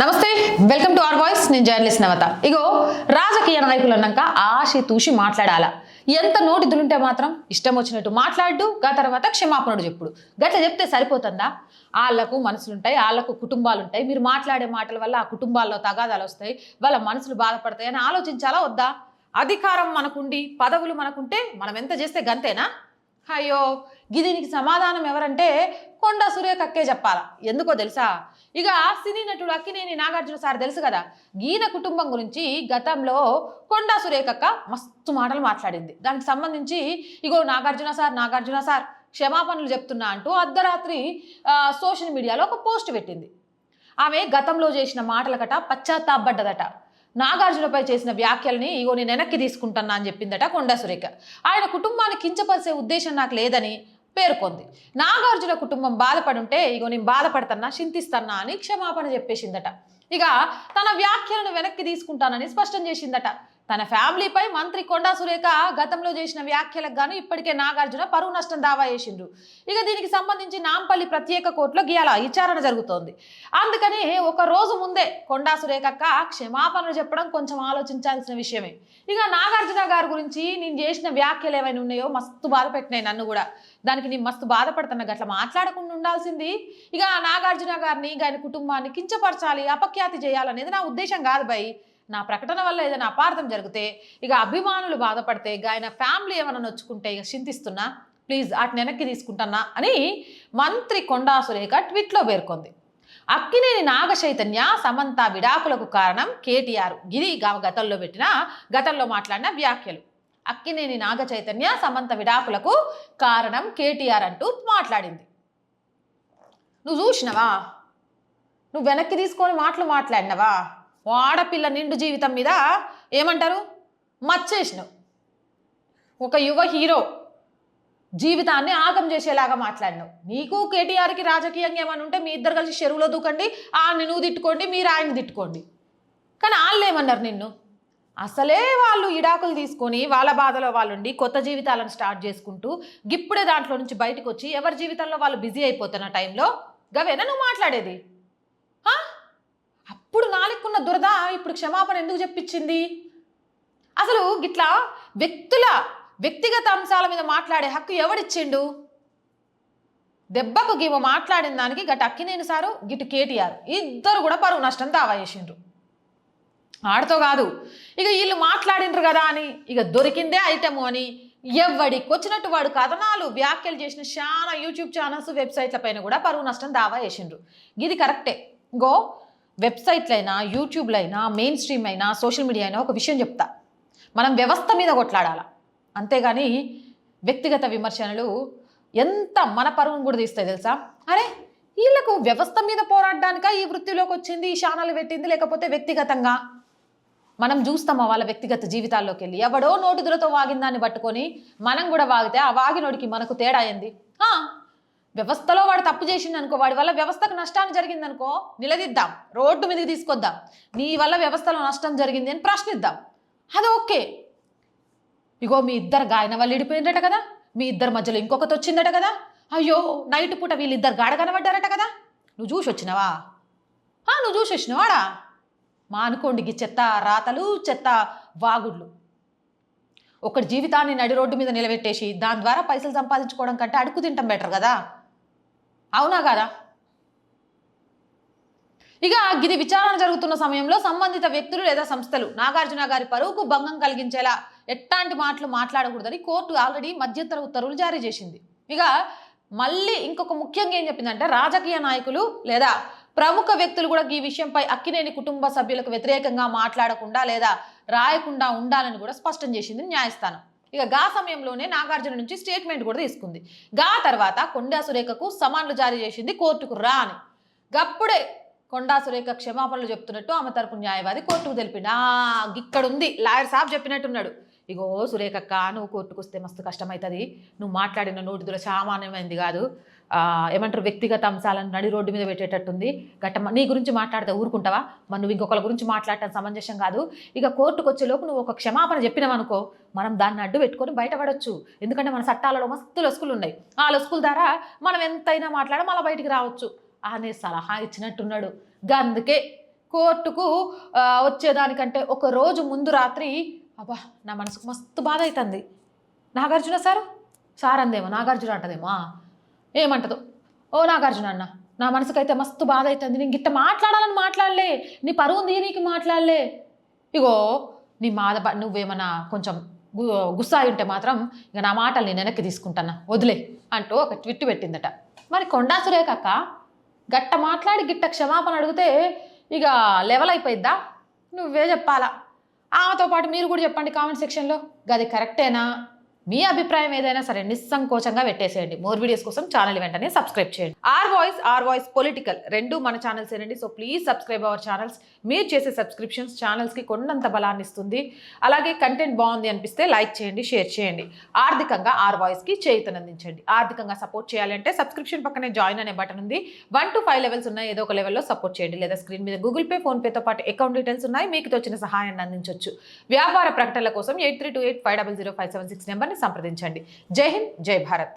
నమస్తే welcome to our voice నేను journalist Navata. ఇగో రాజకీయ నాయకులు అన్నాక ఆశి తూసి మాట్లాడాలా. ఎంత నోటిదులుంటే మాత్రం ఇష్టం వచ్చినట్టు మాట్లాడు గా తర్వాత క్షమాపణడు చెప్పుడు. గట్ల చెప్తే సరిపోతుందా? వాళ్ళకు మనసులుంటాయి వాళ్ళకు కుటుంబాలుంటాయి. మీరు మాట్లాడే మాటల వల్ల ఆ కుటుంబాల్లో తగాదాలు వస్తాయి వాళ్ళ మనసులు బాధపడతాయి అని ఆలోచించాలా వద్దా? అధికారం మనకుండి పదవులు మనకుంటే మనం ఎంత చేస్తే గంతేనా? అయ్యో దీనికి సమాధానం ఎవరంటే కొండ అక్కే చెప్పాలా. ఎందుకో తెలుసా? ఇక సినీ నటుడు అక్కినేని నాగార్జున సార్ తెలుసు కదా? గీన కుటుంబం గురించి గతంలో కొండా సురేఖక్క మస్తు మాటలు మాట్లాడింది. దానికి సంబంధించి ఇగో నాగార్జున సార్ నాగార్జున సార్ క్షమాపణలు చెప్తున్నా అంటూ అర్ధరాత్రి సోషల్ మీడియాలో ఒక పోస్ట్ పెట్టింది. ఆమె గతంలో చేసిన మాటలకట పశ్చాత్తాపడ్డదట. నాగార్జునపై చేసిన వ్యాఖ్యల్ని ఇగో నేను వెనక్కి తీసుకుంటున్నా అని చెప్పిందట కొండా సురేఖ. ఆయన కుటుంబాన్ని కించపరిచే ఉద్దేశం నాకు లేదని పేర్కొంది. నాగార్జున కుటుంబం బాధపడుంటే ఇగో నేను బాధపడతన్నా చింతిస్తన్నా అని క్షమాపణ చెప్పేసిందట. ఇక తన వ్యాఖ్యలను వెనక్కి తీసుకుంటానని స్పష్టం చేసిందట. తన ఫ్యామిలీపై మంత్రి కొండా సురేఖ గతంలో చేసిన వ్యాఖ్యలకు గాను ఇప్పటికే నాగార్జున పరువు నష్టం దావా చేసిండ్రు. ఇక దీనికి సంబంధించి నాంపల్లి ప్రత్యేక కోర్టులో గీయాల విచారణ జరుగుతోంది. అందుకని ఒక రోజు ముందే కొండా సురేఖక్క క్షమాపణలు చెప్పడం కొంచెం ఆలోచించాల్సిన విషయమే. ఇక నాగార్జున గారి గురించి నేను చేసిన వ్యాఖ్యలు ఏమైనా ఉన్నాయో మస్తు బాధ పెట్టినాయి నన్ను కూడా. దానికి నేను మస్తు బాధపడుతున్నా గట్ల మాట్లాడకుండా ఉండాల్సింది. ఇక నాగార్జున గారిని ఆయన కుటుంబాన్ని కించపరచాలి అపఖ్యాతి చేయాలనేది నా ఉద్దేశం కాదు భయ్ నా ప్రకటన వల్ల ఏదైనా అపార్థం జరిగితే ఇక అభిమానులు బాధపడితే ఇక ఆయన ఫ్యామిలీ ఏమైనా నొచ్చుకుంటే ఇక చింతిస్తున్నా ప్లీజ్ వాటిని వెనక్కి తీసుకుంటున్నా అని మంత్రి కొండా సురేఖ ట్వీట్లో పేర్కొంది. అక్కినేని నాగ చైతన్య సమంత విడాకులకు కారణం కేటీఆర్. గిరి గతంలో పెట్టిన గతంలో మాట్లాడిన వ్యాఖ్యలు. అక్కినేని నాగ చైతన్య సమంత విడాకులకు కారణం కేటీఆర్ అంటూ మాట్లాడింది. నువ్వు చూసినవా? నువ్వు వెనక్కి తీసుకొని మాటలు మాట్లాడినవా? ఓ ఆడపిల్ల నిండు జీవితం మీద ఏమంటారు? మచ్చేసినావు. ఒక యువ హీరో జీవితాన్ని ఆగం చేసేలాగా మాట్లాడినావు. నీకు కేటీఆర్కి రాజకీయంగా ఏమైనా ఉంటే మీ ఇద్దరు కలిసి చెరువులో దూకండి ఆయన్ని నువ్వు తిట్టుకోండి మీరు ఆయన తిట్టుకోండి. కానీ వాళ్ళు ఏమన్నారు నిన్ను? అసలే వాళ్ళు ఇడాకులు తీసుకొని వాళ్ళ బాధలో వాళ్ళు ఉండి కొత్త జీవితాలను స్టార్ట్ చేసుకుంటూ గిప్పుడే దాంట్లో నుంచి బయటకు వచ్చి ఎవరి జీవితంలో వాళ్ళు బిజీ అయిపోతున్న టైంలో గవేనా నువ్వు మాట్లాడేది? ఇప్పుడు నాలుగున్న దురద ఇప్పుడు క్షమాపణ ఎందుకు చెప్పించింది? అసలు గిట్లా వ్యక్తుల వ్యక్తిగత అంశాల మీద మాట్లాడే హక్కు ఎవడిచ్చిండు దెబ్బకు గివ మాట్లాడిన దానికి గట్ అక్కినేని సారు గిటు కేటీఆర్ ఇద్దరు కూడా పరువు నష్టం దావా చేసిండ్రు. ఆడతో కాదు ఇక వీళ్ళు మాట్లాడిండ్రు కదా అని ఇక దొరికిందే ఐటము అని ఎవడికి వచ్చినట్టు వాడు కథనాలు వ్యాఖ్యలు చేసిన చాలా యూట్యూబ్ ఛానల్స్ వెబ్సైట్ల పైన కూడా పరువు నష్టం దావా చేసిండ్రు. ఇది కరెక్టే. గో వెబ్సైట్లైనా యూట్యూబ్లో అయినా మెయిన్ స్ట్రీమ్ అయినా సోషల్ మీడియా అయినా ఒక విషయం చెప్తా. మనం వ్యవస్థ మీద కొట్లాడాల. అంతేగాని వ్యక్తిగత విమర్శనలు ఎంత మన పరువును కూడా తీస్తాయి తెలుసా? అరే వీళ్ళకు వ్యవస్థ మీద పోరాడడానిక ఈ వృత్తిలోకి వచ్చింది ఈ ఛానల్ పెట్టింది లేకపోతే వ్యక్తిగతంగా? మనం చూస్తామా వాళ్ళ వ్యక్తిగత జీవితాల్లోకి వెళ్ళి? ఎవడో నోటిదులతో వాగిన దాన్ని పట్టుకొని మనం కూడా వాగితే ఆ వాగినోడికి మనకు తేడా అయింది వ్యవస్థలో వాడు తప్పు చేసిండు అనుకో వాడి వల్ల వ్యవస్థకు నష్టాన్ని జరిగింది అనుకో నిలదీద్దాం. రోడ్డు మీదకి తీసుకొద్దాం. నీ వల్ల వ్యవస్థలో నష్టం జరిగింది అని ప్రశ్నిద్దాం. అది ఓకే. ఇగో మీ ఇద్దరు గాయన వాళ్ళు ఇడిపోయిందట కదా? మీ ఇద్దరి మధ్యలో ఇంకొకటి వచ్చిందట కదా? అయ్యో నైట్ పూట వీళ్ళిద్దరు గాడ కనబడ్డారట కదా? నువ్వు చూసి వచ్చినావా? నువ్వు చూసి వచ్చినవాడా? మా అనుకోండి చెత్త రాతలు చెత్త వాగుడ్లు. ఒకటి జీవితాన్ని నడి రోడ్డు మీద నిలబెట్టేసి దాని ద్వారా పైసలు సంపాదించుకోవడం కంటే అడుగు తింటాం బెటర్ కదా? అవునా కదా? ఇక ఇది విచారణ జరుగుతున్న సమయంలో సంబంధిత వ్యక్తులు లేదా సంస్థలు నాగార్జున గారి పరువుకు భంగం కలిగించేలా ఎట్లాంటి మాటలు మాట్లాడకూడదని కోర్టు ఆల్రెడీ మధ్యంతర ఉత్తర్వులు జారీ చేసింది. ఇక మళ్ళీ ఇంకొక ముఖ్యంగా ఏం చెప్పిందంటే రాజకీయ నాయకులు లేదా ప్రముఖ వ్యక్తులు కూడా ఈ విషయంపై అక్కినేని కుటుంబ సభ్యులకు వ్యతిరేకంగా మాట్లాడకుండా లేదా రాయకుండా ఉండాలని కూడా స్పష్టం చేసింది న్యాయస్థానం. ఇక గా సమయంలోనే నాగార్జున నుంచి స్టేట్మెంట్ కూడా తీసుకుంది. గా తర్వాత కొండా సురేఖకు సమాన్లు జారీ చేసింది కోర్టుకు రా అని. గప్పుడే కొండా సురేఖ క్షమాపణలు చెప్తున్నట్టు ఆమె తరపు న్యాయవాది కోర్టుకు తెలిపిన ఆ ఇక్కడ ఉంది లాయర్ సాబ్ చెప్పినట్టున్నాడు. ఇగో సురేఖక్క నువ్వు కోర్టుకు వస్తే మస్తు కష్టమవుతుంది నువ్వు మాట్లాడిన నోటిదుల సామాన్యమైంది కాదు. ఏమంటారు వ్యక్తిగత అంశాలను నడి రోడ్డు మీద పెట్టేటట్టుంది. గట్ట నీ గురించి మాట్లాడితే ఊరుకుంటావా? మరి నువ్వు ఇంకొకరి గురించి మాట్లాడటం సమంజసం కాదు. ఇక కోర్టుకు వచ్చేలోపు నువ్వు ఒక క్షమాపణ చెప్పినావనుకో మనం దాన్ని అడ్డు పెట్టుకొని బయటపడొచ్చు. ఎందుకంటే మన చట్టాలలో మస్తు లొసుకులు ఉన్నాయి ఆ లొసుకుల ద్వారా మనం ఎంతైనా మాట్లాడ మళ్ళీ బయటికి రావచ్చు అనే సలహా ఇచ్చినట్టున్నాడు. అందుకే కోర్టుకు వచ్చేదానికంటే ఒక రోజు ముందు రాత్రి అబ్బా నా మనసుకు మస్తు బాధ అవుతుంది నాగార్జున సార్? సార్ అందేమో నాగార్జున అంటదేమో ఏమంటదు? ఓ నాగార్జున అన్న నా మనసుకైతే మస్తు బాధ అవుతుంది నేను గిట్ట మాట్లాడాలని మాట్లాడలే. నీ పరువు నీకు మాట్లాడలే. ఇగో నీ మాద బ- నువ్వేమన్నా కొంచెం గుస్సా గుస్సాయి ఉంటే మాత్రం ఇక నా మాటలు నేను వెనక్కి తీసుకుంటానా వదిలే అంటూ ఒక ట్విట్ పెట్టిందట. మరి కొండా సురేఖక్క గట్ట మాట్లాడి గిట్ట క్షమాపణ అడిగితే ఇక లెవెల్ అయిపోయిద్దా నువ్వే చెప్పాలా? ఆమెతో పాటు మీరు కూడా చెప్పండి కామెంట్ సెక్షన్లో. గది కరెక్టేనా? మీ అభిప్రాయం ఏదైనా సరే నిస్సంకోచంగా పెట్టేసేయండి. మోర్ వీడియోస్ కోసం ఛానల్ వెంటనే సబ్స్క్రైబ్ చేయండి. R voice R voice political రెండు మన ఛానల్స్ ఏనండి so please subscribe our channels. మీరు చేసే సబ్స్క్రిప్షన్స్ ఛానల్స్కి కొన్నంత బలాన్ని ఇస్తుంది అలాగే కంటెంట్ బాగుంది అనిపిస్తే లైక్ చేయండి షేర్ చేయండి. ఆర్థికంగా ఆర్ వాయిస్కి చేయుతనందించండి. ఆర్థికంగా సపోర్ట్ చేయాలంటే సబ్స్క్రిప్షన్ పక్కనే జాయిన్ అనే బటన్ ఉంది. వన్ టు ఫైవ్ లెవెల్స్ ఉన్నాయి ఏదో ఒక లెవెల్లో సపోర్ట్ చేయండి. లేదా స్క్రీన్ మీద గూగుల్ పే ఫోన్పేతో పాటు అకౌంట్ డీటెయిల్స్ ఉన్నాయి మీకు తోచిన సహాయాన్ని అందించవచ్చు వ్యాపార ప్రకటనల కోసం eight three two eight five double zero five seven six నెంబర్ని సంప్రదించండి. జై హింద్ జై భారత్.